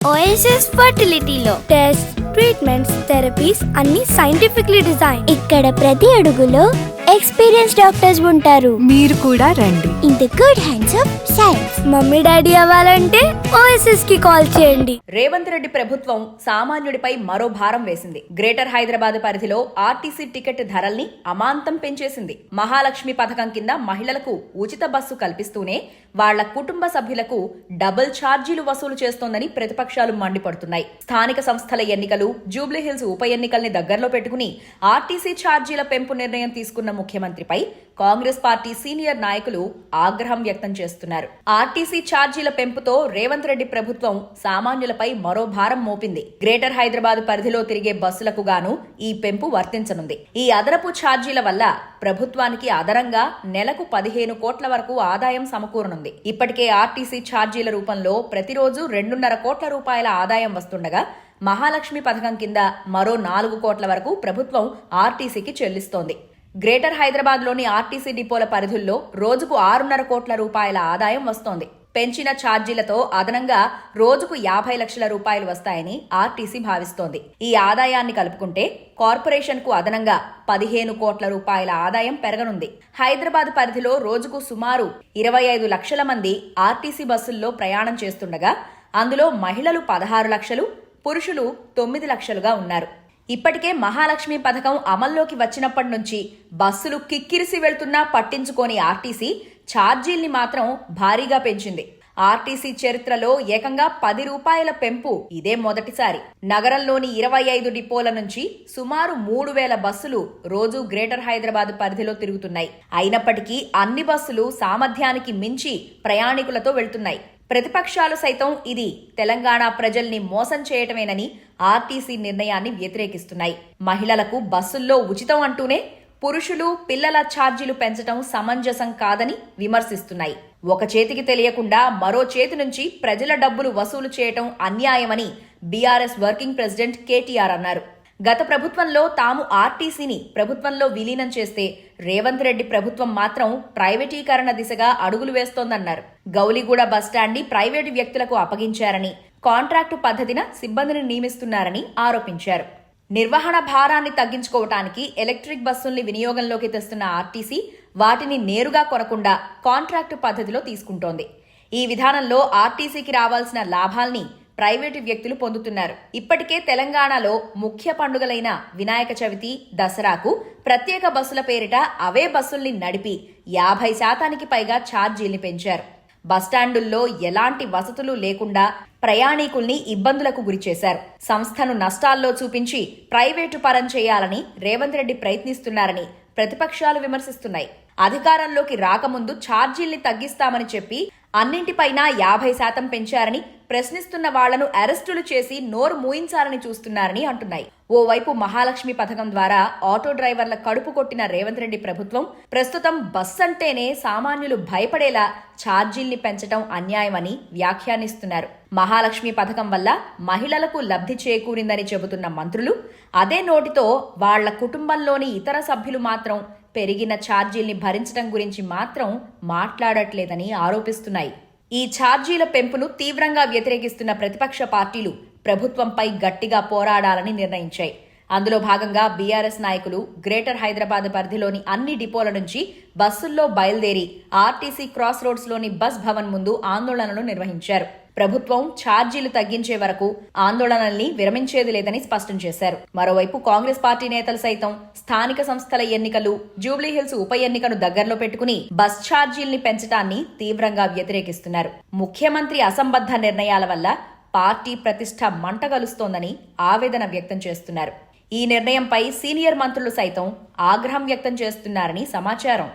OSS ఫర్టిలిటీలో test treatments therapies అన్ని scientifically design ఇక్కడ ప్రతి అడుగులో ఎక్స్పీరియన్స్ డాక్టర్స్ ఉంటారు. మీరు కూడా రండి. In the good hands of science mummy daddy అవ్వాలంటే ఓఎస్ఎస్కి కాల్ చేయండి. రేవంత్ రెడ్డి ప్రభుత్వం సామాన్యుడిపై మరో భారం వేసింది. గ్రేటర్ హైదరాబాద్ పరిధిలో ఆర్టీసీ టికెట్ ధరల్ని అమాంతం పెంచేసింది. మహాలక్ష్మి పథకం కింద మహిళలకు ఉచిత బస్సు కల్పిస్తూనే వాళ్ళ కుటుంబ సభ్యులకు డబుల్ ఛార్జీలు వసూలు చేస్తోందని ప్రతిపక్షాలు మండిపడుతున్నాయి. స్థానిక సంస్థల ఎన్నికలు జూబ్లీహిల్స్ ఉప ఎన్నికల్ని దగ్గరలో పెట్టుకుని ఆర్టీసీ ఛార్జీల పెంపు నిర్ణయం తీసుకున్న ముఖ్యమంత్రిపై కాంగ్రెస్ పార్టీ సీనియర్ నాయకులు ఆగ్రహం వ్యక్తం చేస్తున్నారు. ఆర్టీసీ ఛార్జీల పెంపుతో రేవంత్ రెడ్డి ప్రభుత్వం సామాన్యులపై మరో భారం మోపింది. గ్రేటర్ హైదరాబాద్ పరిధిలో తిరిగే బస్సులకు గాను ఈ పెంపు వర్తించనుంది. ఈ అదనపు ఛార్జీల వల్ల ప్రభుత్వానికి అదనంగా నెలకు పదిహేను కోట్ల వరకు ఆదాయం సమకూరనుంది. ఇప్పటికే ఆర్టీసీ ఛార్జీల రూపంలో ప్రతిరోజు రెండున్నర కోట్ల రూపాయల ఆదాయం వస్తుండగా మహాలక్ష్మి పథకం కింద మరో నాలుగు కోట్ల వరకు ప్రభుత్వం ఆర్టీసీకి చెల్లిస్తోంది. గ్రేటర్ హైదరాబాద్లోని ఆర్టీసీ డిపోల పరిధుల్లో రోజుకు ఆరున్నర కోట్ల రూపాయల ఆదాయం వస్తోంది. పెంచిన ఛార్జీలతో అదనంగా రోజుకు యాభై లక్షల రూపాయలు వస్తాయని ఆర్టీసీ భావిస్తోంది. ఈ ఆదాయాన్ని కలుపుకుంటే కార్పొరేషన్కు అదనంగా పదిహేను కోట్ల రూపాయల ఆదాయం పెరగనుంది. హైదరాబాద్ పరిధిలో రోజుకు సుమారు ఇరవై ఐదు లక్షల మంది ఆర్టీసీ బస్సుల్లో ప్రయాణం చేస్తుండగా అందులో మహిళలు పదహారు లక్షలు పురుషులు తొమ్మిది లక్షలుగా ఉన్నారు. ఇప్పటికే మహాలక్ష్మి పథకం అమల్లోకి వచ్చినప్పటి నుంచి బస్సులు కిక్కిరిసి వెళ్తున్నా పట్టించుకోని ఆర్టీసీ ఛార్జీల్ని మాత్రం భారీగా పెంచింది. ఆర్టీసీ చరిత్రలో ఏకంగా పది రూపాయల పెంపు ఇదే మొదటిసారి. నగరంలోని ఇరవై ఐదు డిపోల నుంచి సుమారు మూడు వేల బస్సులు రోజు గ్రేటర్ హైదరాబాద్ పరిధిలో తిరుగుతున్నాయి. అయినప్పటికీ అన్ని బస్సులు సామర్థ్యానికి మించి ప్రయాణికులతో వెళ్తున్నాయి. ప్రతిపక్షాలు సైతం ఇది తెలంగాణ ప్రజల్ని మోసం చేయటమేనని ఆర్టీసీ నిర్ణయాన్ని వ్యతిరేకిస్తున్నాయి. మహిళలకు బస్సుల్లో ఉచితం అంటూనే పురుషులు పిల్లల ఛార్జీలు పెంచడం సమంజసం కాదని విమర్శిస్తున్నాయి. ఒక చేతికి తెలియకుండా మరో చేతి నుంచి ప్రజల డబ్బులు వసూలు చేయటం అన్యాయమని బీఆర్ఎస్ వర్కింగ్ ప్రెసిడెంట్ కేటీఆర్ అన్నారు. గత ప్రభుత్వంలో తాము ఆర్టీసీని ప్రభుత్వంలో విలీనం చేస్తే రేవంత్ రెడ్డి ప్రభుత్వం మాత్రం ప్రైవేటీకరణ దిశగా అడుగులు వేస్తోందన్నారు. గౌలిగూడ బస్టాండ్ని ప్రైవేటు వ్యక్తులకు అప్పగించారని కాంట్రాక్టు పద్ధతిన సిబ్బందిని నియమిస్తున్నారని ఆరోపించారు. నిర్వహణ భారాన్ని తగ్గించుకోవటానికి ఎలక్ట్రిక్ బస్సుల్ని వినియోగంలోకి తెస్తున్న ఆర్టీసీ వాటిని నేరుగా కొనకుండా కాంట్రాక్టు పద్ధతిలో తీసుకుంటోంది. ఈ విధానంలో ఆర్టీసీకి రావాల్సిన లాభాల్ని ప్రైవేటు వ్యక్తులు పొందుతున్నారు. ఇప్పటికే తెలంగాణలో ముఖ్య పండుగలైన వినాయక చవితి దసరాకు ప్రత్యేక బస్సుల పేరిట అవే బస్సుల్ని నడిపి యాభై శాతానికి పైగా ఛార్జీల్ని పెంచారు. బస్టాండుల్లో ఎలాంటి వసతులు లేకుండా ప్రయాణికుల్ని ఇబ్బందులకు గురిచేశారు సంస్థను నష్టాల్లో చూపించి ప్రైవేటు పరం చేయాలని రేవంత్ రెడ్డి ప్రయత్నిస్తున్నారని ప్రతిపక్షాలు విమర్శిస్తున్నాయి. అధికారంలోకి రాకముందు ఛార్జీల్ని తగ్గిస్తామని చెప్పి అన్నింటిపైన యాభై శాతం పెంచారని ప్రశ్నిస్తున్న వాళ్ళను అరెస్టులు చేసి నోరు మూయించాలని చూస్తున్నారని అంటున్నాయి. ఓవైపు మహాలక్ష్మి పథకం ద్వారా ఆటో డ్రైవర్ల కడుపు కొట్టిన రేవంత్ రెడ్డి ప్రభుత్వం ప్రస్తుతం బస్ అంటేనే సామాన్యులు భయపడేలా ఛార్జీల్ని పెంచడం అన్యాయమని వ్యాఖ్యానిస్తున్నారు. మహాలక్ష్మి పథకం వల్ల మహిళలకు లబ్ధి చేకూరిందని చెబుతున్న మంత్రులు అదే నోటితో వాళ్ళ కుటుంబంలోని ఇతర సభ్యులు మాత్రం పెరిగిన ఛార్జీల్ని భరించడం గురించి మాత్రం మాట్లాడట్లేదని ఆరోపిస్తున్నాయి. ఈ ఛార్జీల పెంపును తీవ్రంగా వ్యతిరేకిస్తున్న ప్రతిపక్ష పార్టీలు ప్రభుత్వంపై గట్టిగా పోరాడాలని నిర్ణయించాయి. అందులో భాగంగా బీఆర్ఎస్ నాయకులు గ్రేటర్ హైదరాబాద్ పరిధిలోని అన్ని డిపోల నుంచి బస్సుల్లో బయలుదేరి ఆర్టీసీ క్రాస్ రోడ్స్లోని బస్ భవన్ ముందు ఆందోళనలు నిర్వహించారు. ప్రభుత్వం ఛార్జీలు తగ్గించే వరకు ఆందోళనల్ని విరమించేది లేదని స్పష్టం చేశారు. మరోవైపు కాంగ్రెస్ పార్టీ నేతలు సైతం స్థానిక సంస్థల ఎన్నికలు జూబ్లీహిల్స్ ఉప ఎన్నికను దగ్గరలో పెట్టుకుని బస్ ఛార్జీల్ని పెంచడాన్ని తీవ్రంగా వ్యతిరేకిస్తున్నారు. ముఖ్యమంత్రి అసంబద్ధ నిర్ణయాల వల్ల పార్టీ ప్రతిష్ట మంటగలుస్తోందని ఆవేదన వ్యక్తం చేస్తున్నారు. ఈ నిర్ణయంపై సీనియర్ మంత్రులు సైతం ఆగ్రహం వ్యక్తం చేస్తున్నారని సమాచారం.